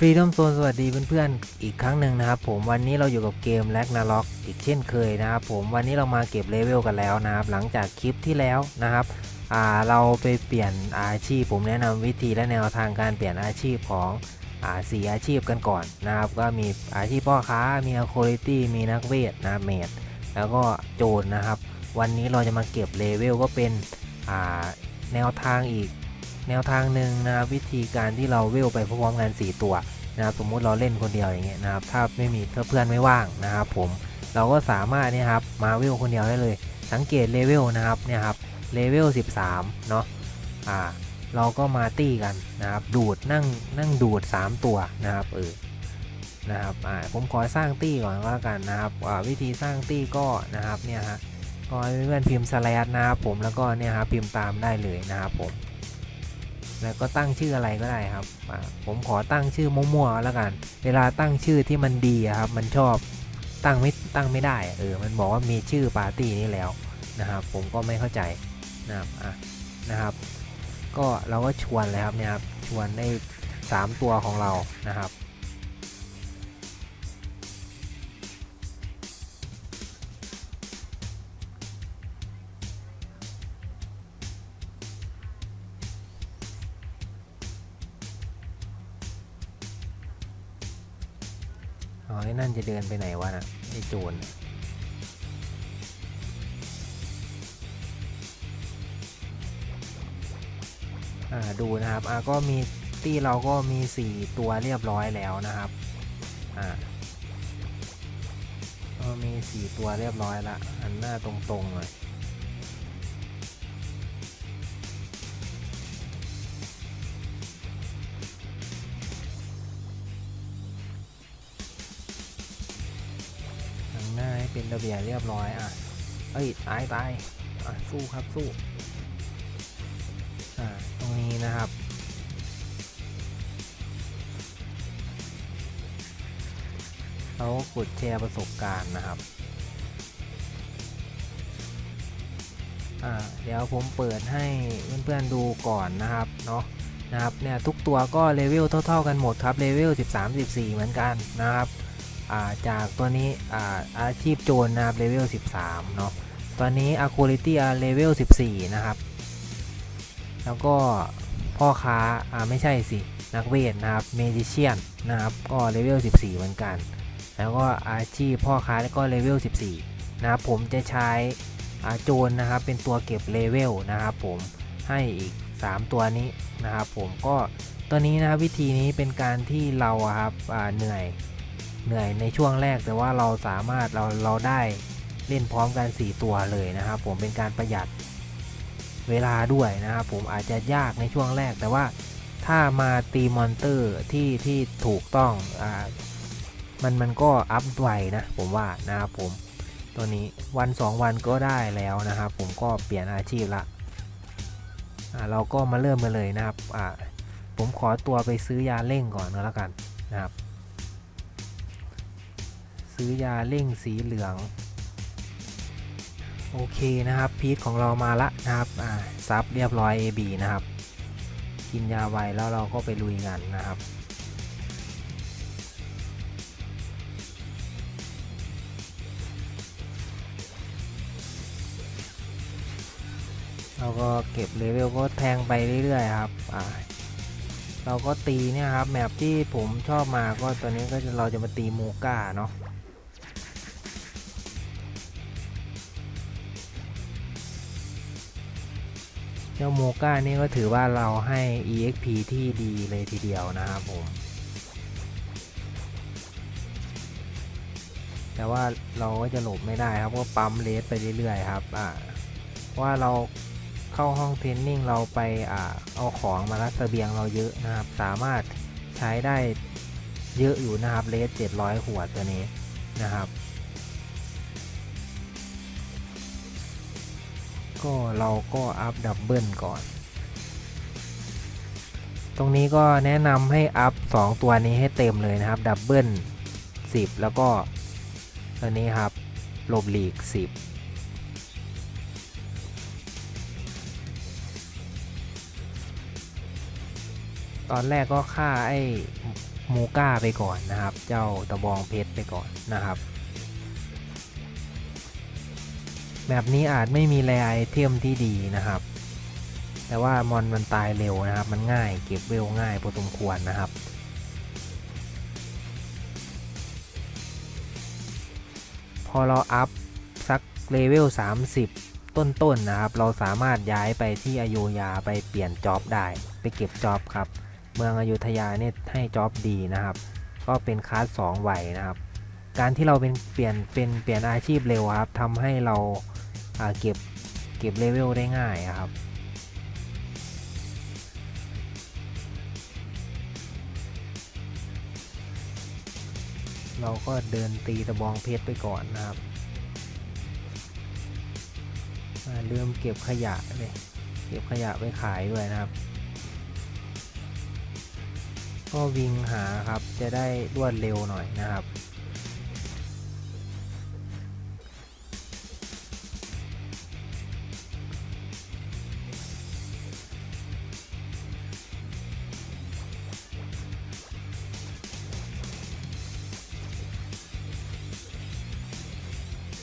ฟรีดอมโซนสวัสดีเพื่อนๆอีกครั้งหนึ่งนะครับผมวันนี้เราอยู่กับเกมแลกนาล็อกอีกเช่นเคยนะครับผมวันนี้เรามาเก็บเลเวลกันแล้วนะครับหลังจากคลิปที่แล้วนะครับอ่าเราไปเปลี่ยนอาชีพ ผมแนะนำวิธีและแนวทางการเปลี่ยนอาชีพของอ่าสี่อาชีพกันก่อนนะครับก็มีอาชีพพ่อค้ามีอ q u a l i t y มีนักเวทนะเมดแล้วก็โจรนะครับ วันนี้เราจะมาเก็บเลเวลก็เป็นอ่าแนวทางอีก แนวทางหนึ่งนะครับวิธีการที่เราเวลไปพร้อมๆกัน 4 ตัวนะครับสมมุติเราเล่นคนเดียวอย่างเงี้ยนะครับถ้าไม่มีเพื่อนไม่ว่างนะครับผมเราก็สามารถเนี่ยครับมาเวลคนเดียวได้เลย สังเกตเลเวลนะครับเนี่ยครับเลเวล 13 เนาะอ่าเราก็มาตี้กันนะครับดูดนั่งนั่งดูด 3 ตัวนะครับเออนะครับอ่าผมขอสร้างตี้ก่อนก็แล้วกันนะครับอ่าวิธีสร้างตี้ก็นะครับเนี่ยฮะก็เพื่อนพิมพ์สแลดนะครับผมแล้วก็เนี่ยครับพิมพ์ตามได้เลยนะครับผม แล้วก็ตั้งชื่ออะไรก็ได้ครับ ผมขอตั้งชื่อมั่วๆแล้วกัน เวลาตั้งชื่อที่มันดีครับ มันชอบตั้งไม่ตั้งไม่ได้ เออ มันบอกว่ามีชื่อปาร์ตี้นี้แล้วนะครับ ผมก็ไม่เข้าใจนะครับอะนะครับ ก็เราก็ชวนเลยครับเนี่ยครับ ชวนได้สามตัวของเรานะครับ อ๋อไอ้นั่นจะเดินไปไหนวะนะไอ้โจรน่ะอ่าดูนะครับอ่าก็มีตี้เราก็มี 4 ตัวเรียบร้อยแล้วนะครับอ่าก็มี 4 ตัวเรียบร้อยละอันหน้าตรงๆเลย เป็นระเบียบเรียบร้อยอะเอ้ยตายตายอะสู้ครับสู้อ่าตรงนี้นะครับเขากดแชร์ประสบการณ์นะครับอ่าเดี๋ยวผมเปิดให้เพื่อนๆดูก่อนนะครับเนาะนะครับเนี่ยทุกตัวก็เลเวลเท่า ๆกันหมดครับเลเวล 13 14 เหมือนกันนะครับ จากตัวนี้อาอาชีพโจรนะครับเลเวล 13 เนาะตอนนี้ a q u a l i t y เลเวล 14 นะครับ แล้วก็พ่อค้าอ่าไม่ใช่สิ นักเวทนะครับเมดิเชียนนะครับ ก็เลเวล 14 เหมือนกัน แล้วก็อาชีพพ่อค้าแล้วก็เลเวล 14 นะครับ ผมจะใช้อาโจรนะครับ เป็นตัวเก็บเลเวลนะครับ ผมให้อีก 3 ตัวนี้นะครับ ผมก็ตัวนี้นะครับวิธีนี้เป็นการที่เราอะครับเหนื่อย เหนื่อยในช่วงแรกแต่ว่าเราสามารถเราเราได้เล่นพร้อมกัน 4 ตัวเลยนะครับ ผมเป็นการประหยัดเวลาด้วยนะครับ ผมอาจจะยากในช่วงแรก แต่ว่าถ้ามาตีมอนเตอร์ที่ที่ถูกต้องอ่ามันมันก็อัพไวนะผมว่านะครับผมตัวนี้วัน 2 วันก็ได้แล้วนะครับ ผมก็เปลี่ยนอาชีพละอ่าเราก็มาเริ่มกันเลยนะครับอ่าผมขอตัวไปซื้อยาเร่งก่อนก็แล้วกันนะครับ ซื้อยาเร่งสีเหลือง โอเคนะครับพีทของเรามาละนะครับอ่าซับเรียบร้อย AB นะครับ กินยาไวแล้วเราก็ไปลุยกันนะครับเราก็เก็บเลเวลก็แทงไปเรื่อยๆครับ อ่า เราก็ตีเนี่ยครับแมปที่ผมชอบมาก็ตัวนี้ก็เราจะมาตีโมก้าเนาะ เจ้าโมก้านี่ก็ถือว่าเราให้ EXP ที่ดีเลยทีเดียวนะครับผม แต่ว่าเราก็จะหลบไม่ได้ครับก็ปั๊มเลสไปเรื่อยๆครับอ่าว่าเราเข้าห้องเทรนนิ่งเราไปอ่าเอาของมารัดเสบียงเราเยอะนะครับ สามารถใช้ได้เยอะอยู่นะครับเลส700 ขวดตัวนี้นะครับ ก็เราก็อัพดับเบิลก่อน ตรงนี้ก็แนะนำให้อัพ 2 ตัวนี้ให้เต็มเลยนะครับ ดับเบิล10 แล้วก็ตัวนี้ครับลบหลีก 10ตอนแรกก็ฆ่าไอ้มูก้าไปก่อนนะครับ เจ้าตะบองเพชรไปก่อนนะครับ แบบนี้อาจไม่มีแรไอเทมที่ดีนะครับ แต่ว่ามอนมันตายเร็วนะครับ มันง่ายเก็บเวลง่ายพอสมควรนะครับ พอเราอัพสักเลเวล 30 ต้นๆนนะครับ เราสามารถย้ายไปที่อโยยาไปเปลี่ยนจ็อบได้ ไปเก็บจ็อบครับ เมืองอยุธยาเนี่ยให้จ็อบดีนะครับ ก็เป็นคลาส2ไหวนะครับ การที่เราเป็นเปลี่ยนเป็นเปลี่ยนอาชีพเร็วครับทำให้เราอ่า เก็บเก็บเลเวลได้ง่ายอะครับ เราก็เดินตีตะบองเพชรไปก่อนนะครับอ่าลืมเก็บขยะเลยเก็บขยะไปขายด้วยนะครับ ก็วิ่งหาครับจะได้รวดเร็วหน่อยนะครับ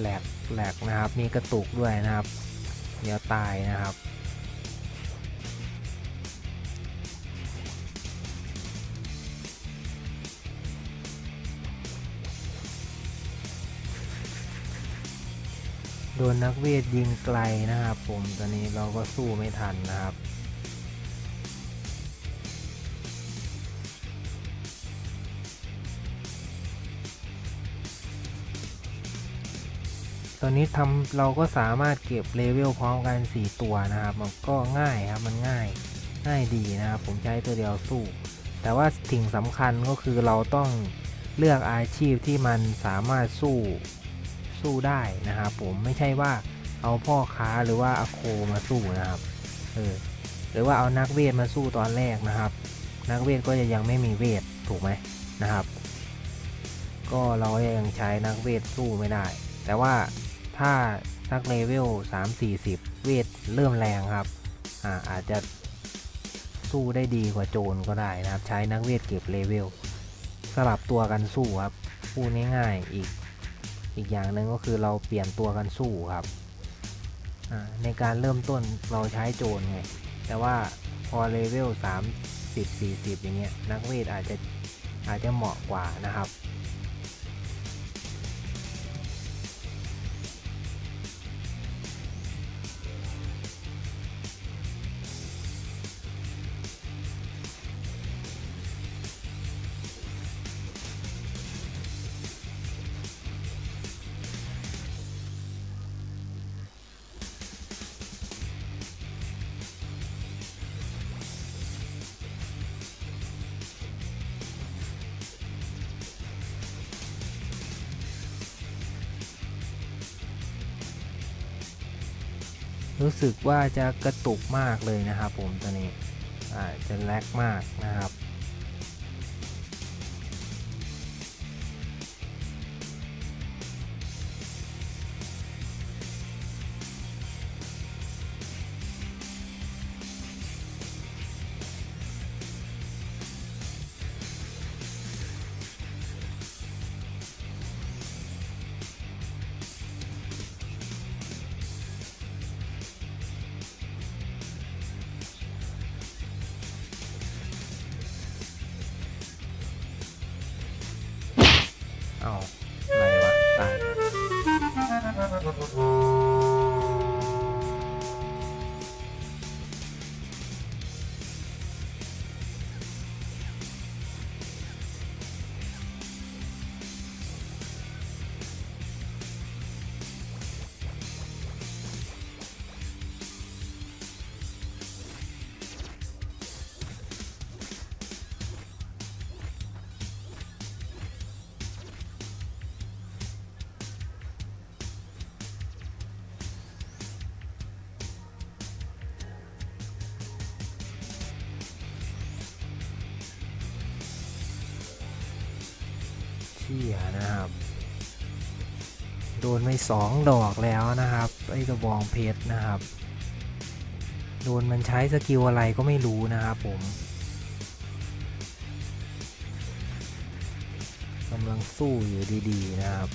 แหลกแหลกนะครับมีกระตุกด้วยนะครับ เดี๋ยวตายนะครับ โดนนักเวทยิงไกลนะครับ ผมตอนนี้เราก็สู้ไม่ทันนะครับ ตอนนี้ทำเราก็สามารถเก็บเลเวลพร้อมกัน 4 ตัวนะครับ มันก็ง่ายครับ มันง่าย ง่ายดีนะครับ ผมใช้ตัวเดียวสู้ แต่ว่าสิ่งสำคัญก็คือเราต้องเลือกอาชีพที่มันสามารถสู้สู้ได้นะครับผมไม่ใช่ว่าเอาพ่อค้าหรือว่าอาโคมาสู้นะครับ เออ หรือว่าเอานักเวทมาสู้ตอนแรกนะครับ นักเวทก็จะยังไม่มีเวทถูกไหมนะครับ ก็เรายังใช้นักเวทสู้ไม่ได้ แต่ว่า ถ้าสักเลเวล3 4 0 เวทเริ่มแรงครับอาอาจจะสู้ได้ดีกว่าโจรก็ได้นะครับ ใช้นักเวทเก็บเลเวลสลับตัวกันสู้ครับพูดง่ายๆอีกอีกอย่างหนึ่งก็คือเราเปลี่ยนตัวกันสู้ครับในการเริ่มต้นเราใช้โจรไงแต่ว่าพอเลเวล30 40 อย่างเงี้ยนักเวทอาจจะอาจจะเหมาะกว่านะครับ รู้สึกว่าจะกระตุกมากเลยนะครับผมตอนนี้อาจจะแลกมากนะครับ เอาอะไรวะตาย ที่นะครับ โดนไปสองดอกแล้วนะครับไอ้กระบองเพชรนะครับ โดนมันใช้สกิลอะไรก็ไม่รู้นะครับผมกำลังสู้อยู่ดีๆนะครับ